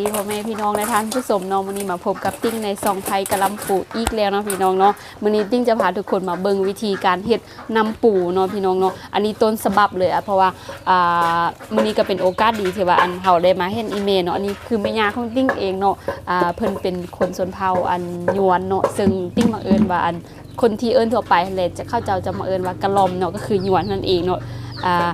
ดีพ่อแม่พี่น้องในท่านผู้ชมเนาะมื้อนี้มาพบกับติ้งในซองไทยกะลำปูอีกแล้วเนาะพี่น้องเนาะมื้อนี้ติ้งจะพาทุกคนมาเบิ่งวิธีการเฮ็ดน้ำปูเนาะพี่น้องเนาะอันนี้ต้นฉบับเลยอะเพราะว่าอ่ามื้อนี้ก็เป็นโอกาสดีที่ว่าอันเฮาได้มาเห็นอีเมลเนาะอันนี้คือแม่ย่าของติ้งเองเนาะอ่าเพิ่นเป็นคนชนเผ่าอันยวนเนาะซึ่งติ้งบังเอิญว่าอันคนที่เอิ้นทั่วไปเลยจะเข้าเจ้าจะมาเอิ้นว่ากะลอมเนาะก็คือยวนนั่นเองเนาะอ่า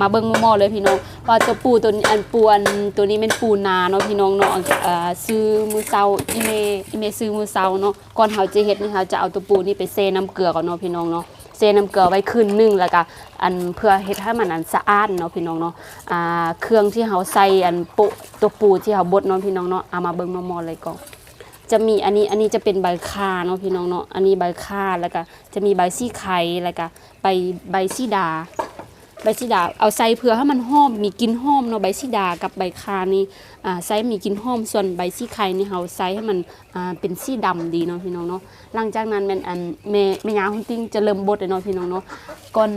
มาเบิ่งหมอเลยพี่น้องว่าตัวปูตัวอันปูอันตัวนี้เป็นปูนาเนาะพี่น้องเนาะอ่อซื้อมือเซาอีเมอีเมซื้อมือเซาเนาะก่อนเฮาจะเฮ็ดนี่เฮาจะเอาตัวปูนี่ไปเซน้ำเกลือก่อนเนาะพี่น้องเนาะเซน้ำเกลือไว้คืนหนึงแล้วก็อันเพื่อเฮ็ดให้มันอันสะอาดเนาะพี่น้องเนาะอ่าเครื่องที่เฮาใส่อันโปะตัวปูที่เฮาบดเนาะพี่น้องเนาะเอามาเบิ่งหมอๆเลยก่อนจะมีอันนี้อันนี้จะเป็นใบคาเนาะพี่น้องเนาะอันนี้ใบคาแล้วก็จะมีใบซี่ไข่แล้วก็ใบใบซี่ดา ใบซีดาเอาใส่เพื่อให้มันหอมมีกลิ่นหอมเนาะใบซีดากับใบคานี่อ่าใส่มีกลิ่นหอมส่วนใบซีไข่นี่เฮาใส่ให้มันอ่าเป็นสีดำดีเนาะพี่น้องเนาะหลังจากนั้นแม่นอันแม่แม่ยาคุณติ้งจะเริ่มบดเลยเนาะพี่น้องเนาะก่อน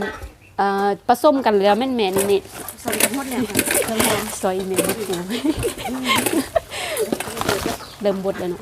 เอ่อผสมกันแล้วแม่นแม่นี่นี่สมกันหมดแล้วค่ะเครื่องแกงซอยอีเมลบดปูเริ่มบดแล้วเนาะ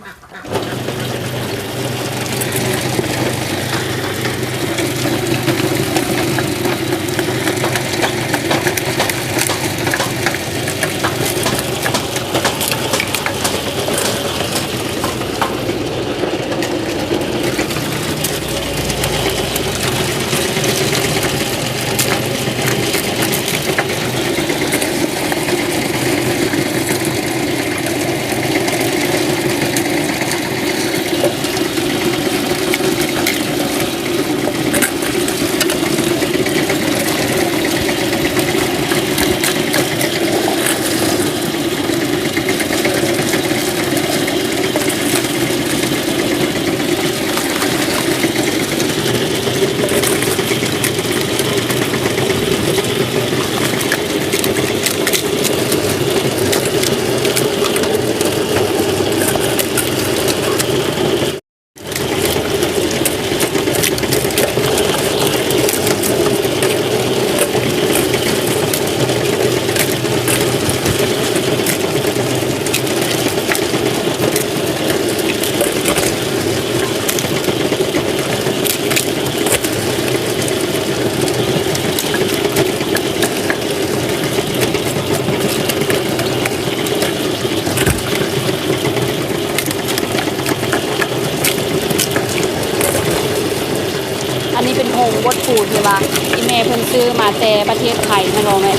ปูที่ว่าอีเมลเพิ่นซื้อมาแต่ประเทศไทยนะน้องแม่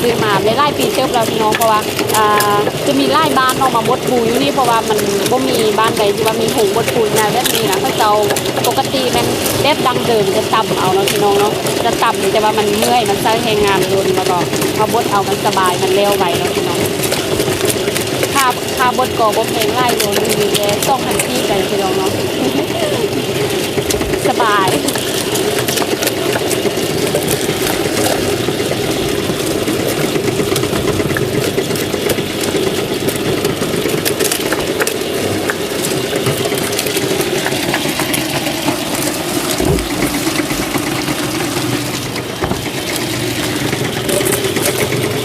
ซื้อมาได้หลายปีเติบแล้วพี่น้องเพราะว่าอ่าจะมีหลายบ้านเนาะมาบดปูอยู่นี่เพราะว่ามันบ่มีบ้านใดที่ว่ามีโฮงบดปูนะแบบนี้นะเขาเจ้าปกติแมันแบบดังเดิมจะต่ำเอาเนาะพี่น้องเนาะจะต่ำแต่ว่ามันเมื่อยมันใช้แรงงานโดนแล้วก็มาบดเอามันสบายมันเร็วไวเนาะพี่น้องค่าค่าบดก่อบ่แพงหลายโดนมีแค่2,000ปีกันพี่น้องเนาะสบาย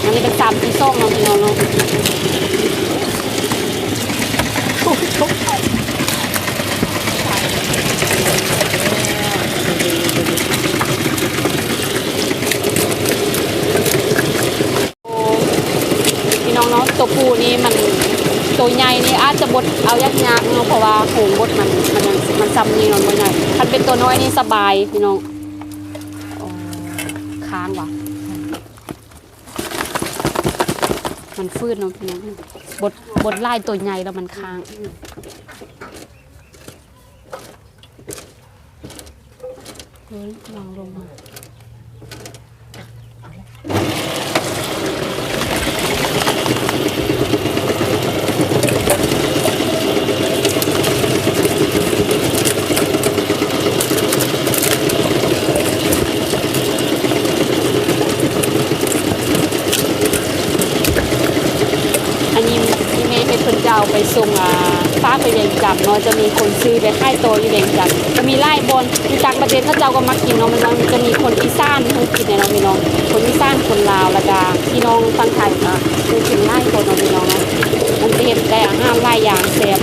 อันนี้เป็นสามสีส้มเนาะพี่น้องเนาะโอ้โหพี่น้องเนาะตัวปูนี่มันตัว ใหญ่นี่อาจจะบดเอายากๆเนาะเพราะว่าโหงบดมันมันยังมันซ้ำนี่นาะมันใหญ่ถ้าเป็นตัวน้อยนี่สบายพี่น้องค้างว่ะมันฟืดเนาะพี่น้องบดบดไล่ตัวใหญ่แล้วมันค้างเฮ้ยลองลงมาอันนี้ที่เมย์เป็นคนจะเอาไปส่งอ่า ฟ้าไปเรียงจับเนาะจะมีคนซื้อไปค่ายโตอยู่เรียงจับจะมีไล่บนอยู่ต่างประเทศเขาเจ้าก็มากินเนาะมันจะมีคนอีสานที่เขากินเนี่ยเนาะพี่น้องคนอีสานคนลาวแล้วก็พี่น้องฟังไทยนะคือกินไล่คนเนาะพี่น้องเนาะมันจะเห็นลายอย่างแซ่บ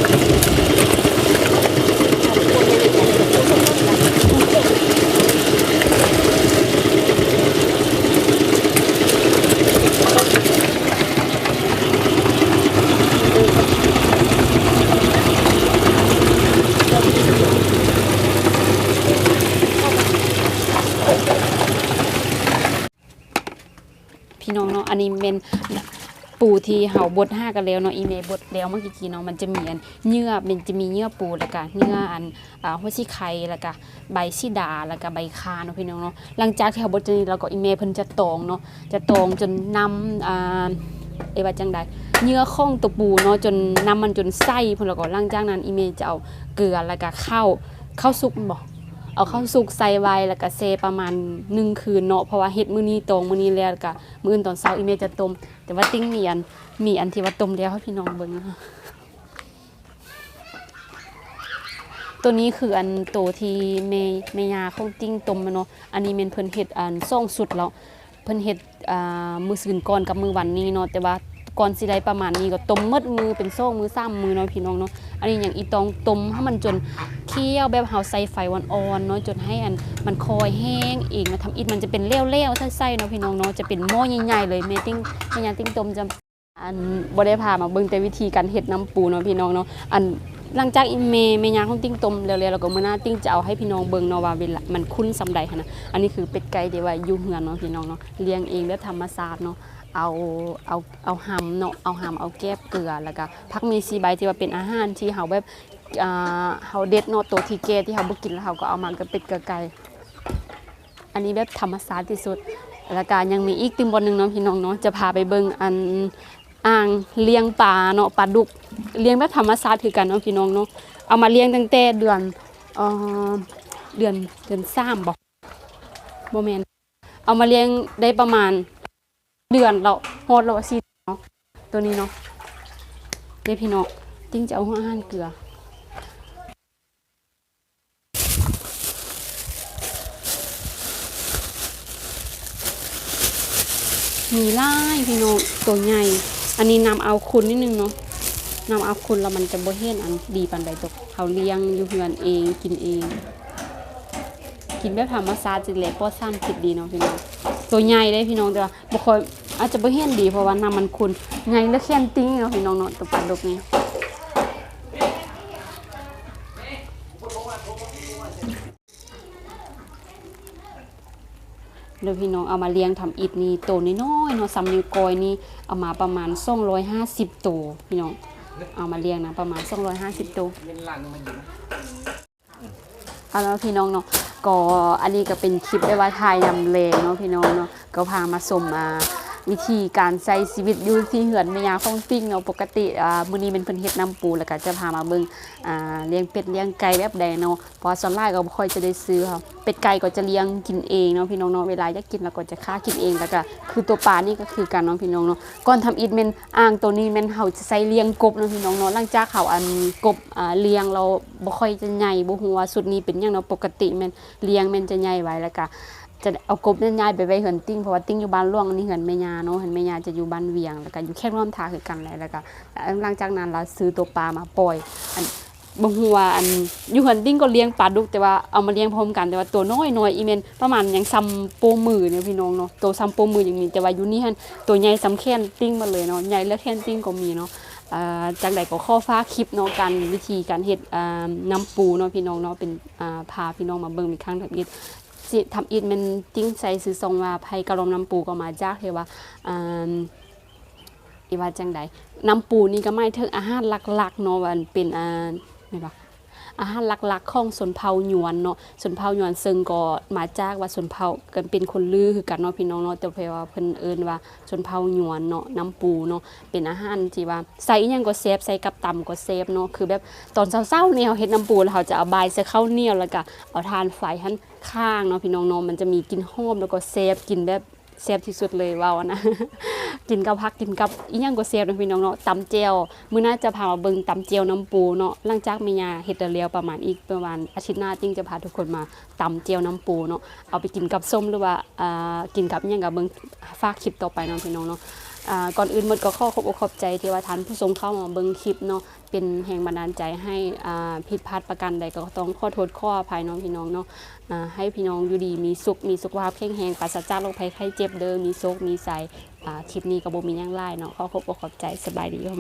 พี่น้ะอันนี้เป็นปูที่เห่าบดห้ากันแล้วเนาะอีเมบดแล้วเมื่อกี้เนาะมันจะมีอันเนื้อมันจะมีเนื้อปูแล้วก็เนื้ออันอ่าหัวชิไข่แล้วก็ใบชิดาแล้วก็ใบคาเนาะพี่น้องเนาะหลังจากที่เห่าบดจนนี้แล้วก็อีเมเพิ่นจะตองเนาะจะตองจนนำอ่าเอว่าจังใดเนื้อข้องตัวปูเนาะจนนำมันจนไส้เพิ่นแล้วก็หลังจากนั้นอีเมจะเอาเกลือแล้วก็ข้าวข้าวสุกบ่ เอาเข้าวสุกใส่ไว้แล้วก็เซประมาณหนึ่งคืนเนาะเพราะว่าเฮ็ดมื้อนี้ตรงมื้อนี้แล้วก็มื้ออื่นตอนเช้าอีเมจะต้มแต่ว่าติ้งมีอันมีอันที่ว่าต้มแล้วให้พี่น้องเบิ่งนะคะตัวนี้คืออันโตวที่เมเมยาของติ้งต้มมาเนาะอันนี้แม่นเพิ่นเฮ็ดอันซ่องสุดแล้วเพิ่นเฮ็ดอ่ามื้อซื่นก่อนกับมื้อวันนี้เนาะแต่ว่า ก่อนสิไดประมาณนี้ก็ต้มหมดมือเป็นโซ่งมือซ้ำมือเนาะพี่น้องเนาะอันนี้อย่างอีตองต้มให้มันจนเคี่ยวแบบเฮาใส่ไฟอ่อนๆเนาะจนให้อันมันคอยแห้งเองนะทำอิฐมันจะเป็นเลี้ยวๆใส่ๆเนาะพี่น้องเนาะจะเป็นหม้อใหญ่ๆเลยเมติ้งแม่ยาติ้งต้มจะอันบ่ได้พามาเบิ่งแต่วิธีการเฮ็ดน้ำปูเนาะพี่น้องเนาะอันหลังจากอีเมแม่ยาของติ้งต้มแล้วๆแล้วก็มื้อหน้าติ้งจะเอาให้พี่น้องเบิ่งเนาะว่าเวลามันคุ้นสำใดหันนะอันนี้คือเป็ดไก่ที่ว่าอยู่เฮือนเนาะพี่น้องเนาะเลี้ยงเองแบบธรรมชาติเนาะ เอาเอาเอาหำเนาะเอาหำเอาแก้บเกลือแล้วก็ผักมีซีใบที่ว่าเป็นอาหารที่เฮาแบบอ่าเฮาเด็ดเนาะตัวที่แก่ที่เฮาบ่กินแล้วเฮาก็เอามากับเป็ดกับไก่อันนี้แบบธรรมชาติที่สุด แล้วก็ยังมีอีกติมบอนหนึ่งเนาะพี่น้องเนาะจะพาไปเบิ่งอันอ่างเลี้ยงปลาเนาะปลาดุกเลี้ยงแบบธรรมชาติคือกันเนาะพี่น้องเนาะเอามาเลี้ยงตั้งแต่เดือนเอ่อเดือนเดือน3บ่บ่แม่นเอามาเลี้ยงได้ประมาณ เดือนเราโหดเราซีเนาะตัวนี้เนาะเดี๋ยวพี่น้องติ้งจะเอาหัวอาหารเกลือมีไล่พี่น้องตัวใหญ่ อันนี้นำเอาคุณนิดนึงเนาะนำเอาคุณแล้วมันจะบ่เห็นอันดีปันใดตกเขาเลี้ยงอยู่เฮือนเองกินเอง กินแบบธรรมชาติจิเลยปลอดสารพิษดีเนาะพี่น้อง ตัวใหญ่ได้พี่น้องแต่ว่าบ่ค่อยอาจจะบ่เห็นดีเพราะว่าน้ำมันขุ่นใหญ่และแค้นติ้งเนาะพี่น้องเนาะตัวปลาดุกนี่เดี๋ยวพี่น้องเอามาเลี้ยงทำอิฐนี่โตน้อยๆเนาะซำนิ้วกอยนี่เอามาประมาณ250ตัวพี่น้องเอามาเลี้ยงนะประมาณ250ตัวเอาแล้วพี่น้องเนาะ ก็อันนี้ก็เป็นคลิปได้ว่าทายนำเลงเนาะพี่น้องเนาะก็พามาสมมา วิธีการใช้ชีวิตอยู่ที่เหือนแม่ยาของปิ้งเนาะปกติอ่ามื้อนี้เป็นเพิ่นเฮ็ดน้ำปูแล้วก็จะพามาเบิ่งอ่าเลี้ยงเป็ดเลี้ยงไก่แบบใดเนาะเพราะส่วนหลายก็บ่ค่อยจะได้ซื้อค่ะเป็ดไก่ก็จะเลี้ยงกินเองเนาะพี่น้องเนาะเวลาอยากกินเราก็จะฆ่ากินเองแล้วก็คือตัวปลานี่ก็คือกันเนาะพี่น้องเนาะก่อนทำอีทแม่นอ่างตัวนี้แม่นเฮาจะใส่เลี้ยงกบเนาะพี่น้องเนาะหลังจากเขาอันกบอ่าเลี้ยงเราบ่ค่อยจะใหญ่บ่ฮู้ว่าสุดนี้เป็นหยังเนาะปกติแม่นเลี้ยงแม่นจะใหญ่ไว้แล้วก็ จะเอากบเนี่ยย้ายไปไว้เหินติ้งเพราะว่าติ้งอยู่บ้านร่วงนี่เหินแม่ยาเนาะเหินแม่ยาจะอยู่บ้านเวียงแล้วก็อยู่แค่ร่วมทางคือกันและแล้วก็หลังจากนั้นเราซื้อตัวปลามาปล่อยอันบ่ฮู้ว่าอันอยู่เหินติ้งก็เลี้ยงปลาดุกแต่ว่าเอามาเลี้ยงพร้อมกันแต่ว่าตัวน้อยน้อยอีเมนประมาณยังซ้ำโปมือเนี่ยพี่น้องเนาะตัวซ้ำโปมืออย่างนี้แต่ว่าอยู่นี่หันตัวใหญ่ซ้ำแค้นติ้งมาเลยเนาะใหญ่แล้วแค้นติ้งก็มีเนาะจากใดก็ข้อฟ้าคลิปเนาะการวิธีการเฮ็ดน้ำปูเนาะพี่น้องเนาะเป็นพาพี่น้องมาเบิ่งอีกครั้งแบบนี้ สิทำอินมันติ้งใส่ซื้อทรงว่าภัยกระลมน้ำปูก็มาจากเฮว่าอ่าอีว่าจังใดน้ำปูนี่ก็ไม่ถึงอาหารหลักๆเนาะว่าอันเป็นอ่าไม่บอก อาหารหลักๆของสนเผาหยวนเนาะสนเผาหยวนซึ่งก็มาจากว่าสนเผากันเป็นคนลือคือกันเนาะพี่น้องเนาะแต่เพว่าเพิ่นเอิ้นว่าสนเผาหยวนเนาะน้ำปูเนาะเป็นอาหารที่ว่าใส่หยังก็เซฟใส่กับตำก็เซฟเนาะคือแบบตอนเช้าๆเนี่ยเฮาเฮ็ดน้ำปูแล้วเขาจะเอาใบใส่ข้าวเหนียวแล้วก็เอาทานไฟหั่นข้างเนาะพี่น้องเนาะมันจะมีกลินหอมแล้วก็เซฟกินแบบ แซ่บที่สุดเลยว้าวนะ กินกับพักกินกับอีหยังก็เซฟเนะพี่น้องเนาะตำเจียวมื้อหน้าจะพามาเบิ่งตำเจียวน้ำปูเนาะหลังจากเมียาเฮ็ดแล้วประมาณอีกประมาณอาทิตย์หน้าจึงจะพาทุกคนมาตำเจียวน้ำปูเนาะเอาไปกินกับส้มหรือว่าอ่ากินกับอีหยังกับเบิ่งฝากคลิปต่อไปเนาะพี่น้องเนาะ ก่อนอื่นหมดก็ขอขอบอกขอบใจที่ว่าท่านผู้ชมเข้ามาเบิ่งคลิปเนาะเป็นแห่งบันดาลใจให้ผิดพลาดประกันใดก็ต้องขอโทษขออภัยน้องพี่น้องเนาะให้พี่น้องอยู่ดีมีสุขมีสุขภาพแข็งแรงปราศจากโรคภัยไข้เจ็บเด้อมีโชคมีใสคลิปนี้ก็บ่มีหยังไลายเนาะขอขอบบอกขอบใจสบายดีพ่อแม่